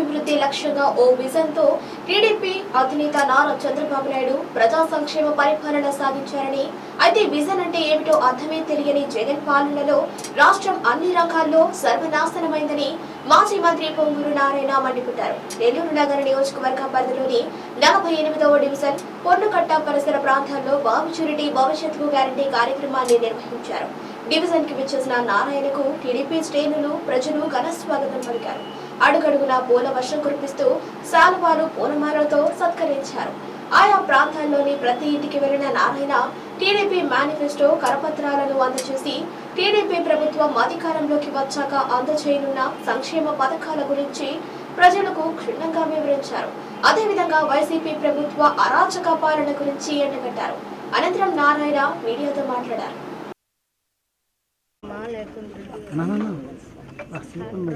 గ్రామీణాభివృద్ధి లక్ష్యంగా ఓ విజన్తో టీడీపీ అధినేత నారా చంద్రబాబు నాయుడు ప్రజా సంక్షేమ పరిపాలన సాగించారని అయితే విజన్ అంటే ఏమిటో అర్థమే తెలియని జగన్ పాలనలో రాష్ట్రం అన్ని రంగాల్లో సర్వనాశనమైందని మాజీ మంత్రి పొంగూరు నారాయణ మండిపడ్డారు. నెల్లూరు నగర నియోజకవర్గ పరిధిలోని నలభై ఎనిమిదవ డివిజన్ పొన్నుకట్ట పరిసర ప్రాంతాల్లో బాబు చురిటి భవిష్యత్తుకు గ్యారంటీ కార్యక్రమాన్ని నిర్వహించారు. డివిజన్కి విచ్చేసిన నారాయణకు టీడీపీ శ్రేణులు ప్రజలు ఘన స్వాగతం పలికారు. అడుగడుగునా పూల వర్షం కురిపిస్తూ శాలువాలు పూలమాలతో సత్కరించారు. ఆయా ప్రాంతాల్లోని ప్రతి ఇంటికి వెళ్ళిన నారాయణ టీడీపీ మేనిఫెస్టో కరపత్రాలను అందజేసి టీడీపీ ప్రభుత్వం అధికారంలోకి వచ్చాక అందజేయనున్న సంక్షేమ పథకాల గురించి ప్రజలకు క్షుణ్ణంగా వివరించారు. అదేవిధంగా వైసీపీ ప్రభుత్వ అరాచక పాలన గురించి ఎండగట్టారు. అనంతరం నారాయణ మీడియాతో మాట్లాడారు. నా నా నా ఆ సీట్ ఉంది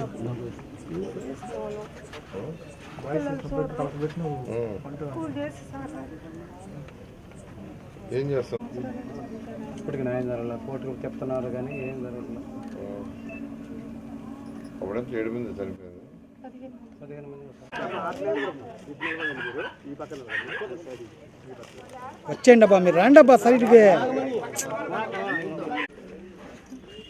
ఏం చేస్తాం ఇప్పటికి న్యాయం జరగలేదు కోర్టుకు చెప్తున్నారు కానీ ఏం జరగలేదు. అప్పుడంతా ఏడు మంది చనిపోయింది పదిహేను మంది వచ్చేయండి అబ్బా మీరు రండి అబ్బా సైడ్కి.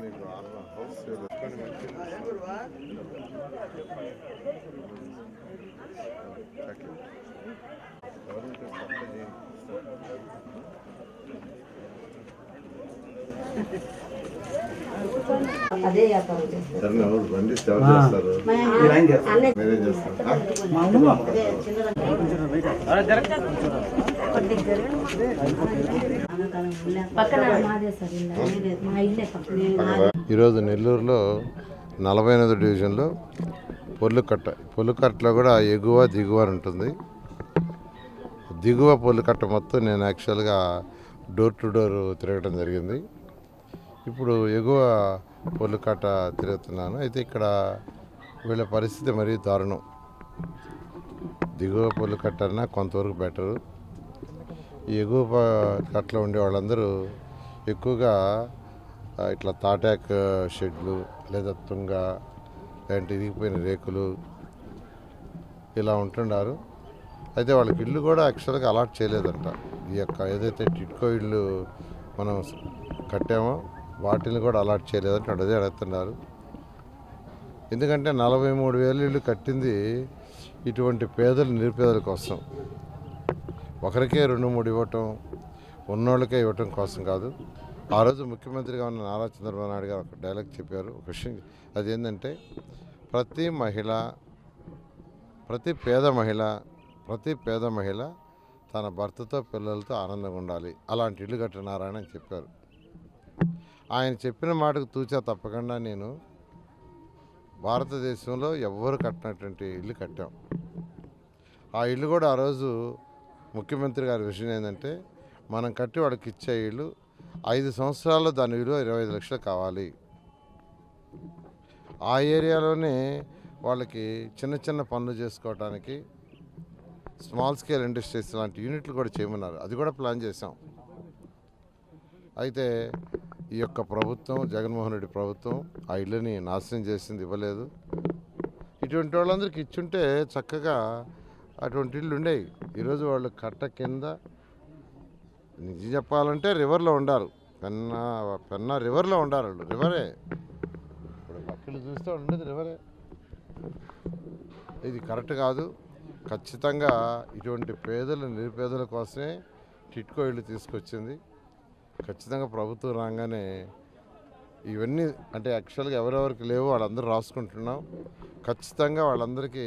మీకు అన్న హౌస్ సేల్ కానీ అదే వ్యాపారం చేస్తారు. సరే ఎవరు బండి ఎవరు చేస్తారు. మీరే చేస్తారు. అదే చిన్న పక్కన మాదే సార్ ఇల్లు. మా ఇల్లే పక్కన. ఈరోజు నెల్లూరులో నలభై ఎనిమిది డివిజన్లో పొల్లుకట్ట పొల్లుకట్టలో కూడా ఎగువ దిగువ అని ఉంటుంది. దిగువ పొల్లుకట్ట మొత్తం నేను యాక్చువల్గా డోర్ టు డోర్ తిరగడం జరిగింది. ఇప్పుడు ఎగువ పొల్లుకట్ట తిరుగుతున్నాను. అయితే ఇక్కడ వీళ్ళ పరిస్థితి మరీ దారుణం. దిగువ పొల్లుకట్ట అన్నా కొంతవరకు బెటరు. ఈ ఎగువ కట్టలో ఉండే వాళ్ళందరూ ఎక్కువగా ఇట్లా తాటాక్ షెడ్లు లేదా తుంగ లేదంటే ఇరిగిపోయిన రేకులు ఇలా ఉంటున్నారు. అయితే వాళ్ళకి ఇల్లు కూడా యాక్చువల్గా అలాట్ చేయలేదంట. ఈ యొక్క ఏదైతే టిట్కో ఇల్లు మనం కట్టామో వాటిని కూడా అలాట్ చేయలేదని వాళ్ళు అదే అడుగుతున్నారు. ఎందుకంటే నలభై మూడు వేలు ఇల్లు కట్టింది ఇటువంటి పేదలు నిరుపేదల కోసం. ఒకరికే రెండు మూడు ఇవ్వటం ఉన్నోళ్ళకే ఇవ్వటం కోసం కాదు. ఆ రోజు ముఖ్యమంత్రిగా ఉన్న నారా చంద్రబాబు నాయుడు గారు ఒక డైలాగ్ చెప్పారు. ఒక విషయం అది ఏంటంటే ప్రతి మహిళ ప్రతి పేద మహిళ ప్రతి పేద మహిళ తన భర్తతో పిల్లలతో ఆనందంగా ఉండాలి. అలాంటి ఇల్లు కట్టినారాయణ అని చెప్పారు. ఆయన చెప్పిన మాటకు తూచా తప్పకుండా నేను భారతదేశంలో ఎవ్వరు కట్టినటువంటి ఇల్లు కట్టాం. ఆ ఇల్లు కూడా ఆ రోజు ముఖ్యమంత్రి గారి విషయం ఏంటంటే మనం కట్టి వాడికి ఇచ్చే ఇల్లు ఐదు సంవత్సరాల్లో దాని విలువ ఇరవై ఐదు లక్షలు కావాలి. ఆ ఏరియాలోనే వాళ్ళకి చిన్న చిన్న పనులు చేసుకోవడానికి స్మాల్ స్కేల్ ఇండస్ట్రీస్ లాంటి యూనిట్లు కూడా చేయమన్నారు. అది కూడా ప్లాన్ చేసాం అయితే ఈ యొక్క ప్రభుత్వం జగన్మోహన్ రెడ్డి ప్రభుత్వం ఆ ఇల్లుని నాశనం చేసింది ఇవ్వలేదు. ఇటువంటి వాళ్ళందరికీ ఇచ్చుంటే చక్కగా అటువంటి ఇల్లు ఉండేవి. ఈరోజు వాళ్ళు కట్ట కింద నిజం చెప్పాలంటే రివర్లో ఉండారు. పెన్నా పెన్నా రివర్లో ఉండారు వాళ్ళు రివరే. ఇప్పుడు పక్కలు చూస్తే ఉండేది రివరే. ఇది కరెక్ట్ కాదు. ఖచ్చితంగా ఇటువంటి పేదలు నిరుపేదల కోసమే టిట్కో ఇల్లు తీసుకొచ్చింది. ఖచ్చితంగా ప్రభుత్వం రాగానే ఇవన్నీ అంటే యాక్చువల్గా ఎవరెవరికి లేవో వాళ్ళందరూ రాసుకుంటున్నాం. ఖచ్చితంగా వాళ్ళందరికీ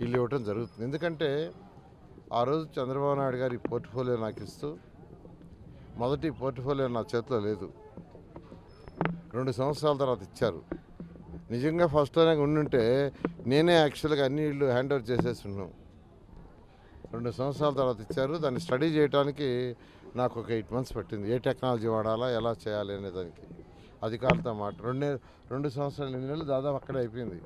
ఇల్లు ఇవ్వటం జరుగుతుంది. ఎందుకంటే ఆ రోజు చంద్రబాబు నాయుడు గారి పోర్ట్ఫోలియో నాకు ఇస్తూ మొదటి పోర్ట్ఫోలియో నా చేతిలో లేదు. రెండు సంవత్సరాల తర్వాత ఇచ్చారు. నిజంగా ఫస్ట్లోనే ఉండుంటే నేనే యాక్చువల్గా అన్ని ఇళ్ళు హ్యాండ్ ఓవర్ చేసేసి ఉన్నాం. రెండు సంవత్సరాల తర్వాత ఇచ్చారు. దాన్ని స్టడీ చేయడానికి నాకు ఒక ఎయిట్ మంత్స్ పట్టింది. ఏ టెక్నాలజీ వాడాలా ఎలా చేయాలి అనే దానికి. అధికారులతో మాట రెండు రెండు సంవత్సరాలు ఎనిమిది నెలలు దాదాపు అక్కడే అయిపోయింది.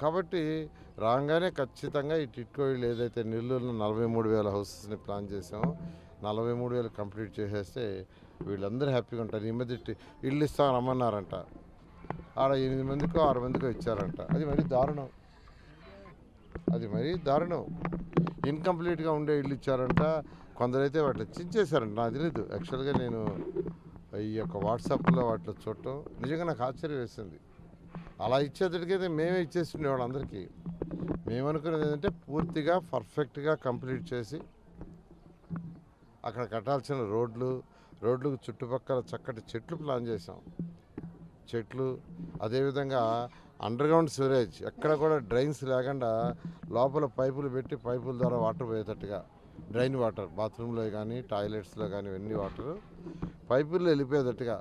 కాబట్టి రాగానే ఖచ్చితంగా ఈ టిట్కో ఇల్లు ఏదైతే నెల్లూరులో నలభై మూడు వేల హౌసెస్ని ప్లాన్ చేసామో నలభై మూడు వేలు కంప్లీట్ చేసేస్తే వీళ్ళందరూ హ్యాపీగా ఉంటారు. ఈ మధ్య ఇల్లు ఇస్తాం రమ్మన్నారంట. ఆడ ఎనిమిది మందికో ఆరు మందికో ఇచ్చారంట. అది మరీ దారుణం. అది మరీ దారుణం. ఇన్కంప్లీట్గా ఉండే ఇల్లు ఇచ్చారంట. కొందరైతే వాటిని చించేశారంట. నాకు తెలియదు యాక్చువల్గా నేను ఈ యొక్క వాట్సాప్లో వాటిలో చూడటం నిజంగా నాకు ఆశ్చర్యం వేసింది. అలా ఇచ్చేటడికైతే మేమే ఇచ్చేస్తుండేవాళ్ళం అందరికీ. మేమనుకునేది ఏంటంటే పూర్తిగా పర్ఫెక్ట్గా కంప్లీట్ చేసి అక్కడ కట్టాల్సిన రోడ్లు రోడ్లకు చుట్టుపక్కల చక్కటి చెట్లు ప్లాన్ చేసాం చెట్లు అదేవిధంగా అండర్గ్రౌండ్ సివరేజ్ ఎక్కడ కూడా డ్రైన్స్ లేకుండా లోపల పైపులు పెట్టి పైపుల ద్వారా వాటర్ పోయేటట్టుగా. డ్రైన్ వాటర్ బాత్రూంలో కానీ టాయిలెట్స్లో కానీ ఇవన్నీ వాటర్ పైపుల్లో వెళ్ళిపోయేటట్టుగా.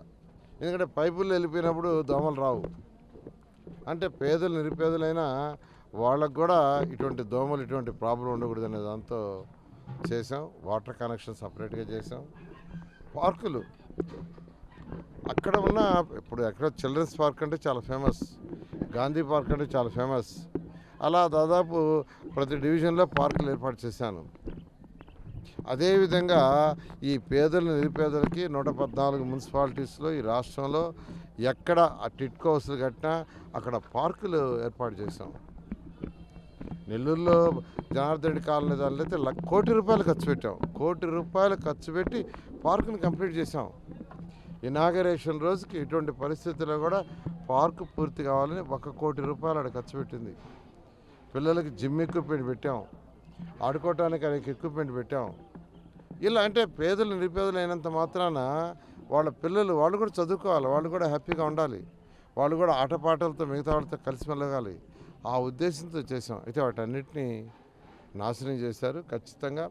ఎందుకంటే పైపుల్లో వెళ్ళిపోయినప్పుడు దోమలు రావు. అంటే పేదలు నిరుపేదలైనా వాళ్ళకు కూడా ఇటువంటి దోమలు ఇటువంటి ప్రాబ్లం ఉండకూడదు అనే దాంతో చేసాం వాటర్ కనెక్షన్ సపరేట్గా చేసాం పార్కులు అక్కడ ఉన్న ఇప్పుడు ఎక్కడ చిల్డ్రన్స్ పార్క్ అంటే చాలా ఫేమస్ గాంధీ పార్క్ అంటే చాలా ఫేమస్. అలా దాదాపు ప్రతి డివిజన్లో పార్కులు ఏర్పాటు చేశాను. అదేవిధంగా ఈ పేదల నిరుపేదలకి నూట పద్నాలుగు మున్సిపాలిటీస్లో ఈ రాష్ట్రంలో ఎక్కడ ఆ టిట్కో హౌస్లు కట్టినా అక్కడ పార్కులు ఏర్పాటు చేశాం. నెల్లూరులో జనార్దన్ రెడ్డి కాలనీ దానిలో అయితే కోటి రూపాయలు ఖర్చు పెట్టాం. కోటి రూపాయలు ఖర్చు పెట్టి పార్కుని కంప్లీట్ చేసాం ఇనాగరేషన్ రోజుకి ఇటువంటి పరిస్థితుల్లో కూడా పార్కు పూర్తి కావాలని ఒక కోటి రూపాయలు ఆడ ఖర్చు పెట్టింది. పిల్లలకి జిమ్ ఎక్విప్మెంట్ పెట్టాం. ఆడుకోవటానికి అనేక ఎక్విప్మెంట్ పెట్టాం. ఇలా అంటే పేదలు నిరుపేదలు అయినంత మాత్రాన వాళ్ళ పిల్లలు వాళ్ళు కూడా చదువుకోవాలి వాళ్ళు కూడా హ్యాపీగా ఉండాలి. వాళ్ళు కూడా ఆటపాటలతో మిగతా వాళ్ళతో కలిసి మెలగాలి. ఆ ఉద్దేశంతో చేసాం అయితే వాటన్నిటినీ నాశనం చేశారు. ఖచ్చితంగా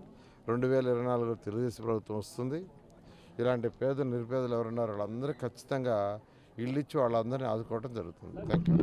రెండు వేల ఇరవై నాలుగులో తెలుగుదేశం ప్రభుత్వం వస్తుంది. ఇలాంటి పేదలు నిరుపేదలు ఎవరున్నారో వాళ్ళందరూ ఖచ్చితంగా ఇల్లు ఇచ్చి వాళ్ళందరినీ ఆదుకోవడం జరుగుతుంది. Thank you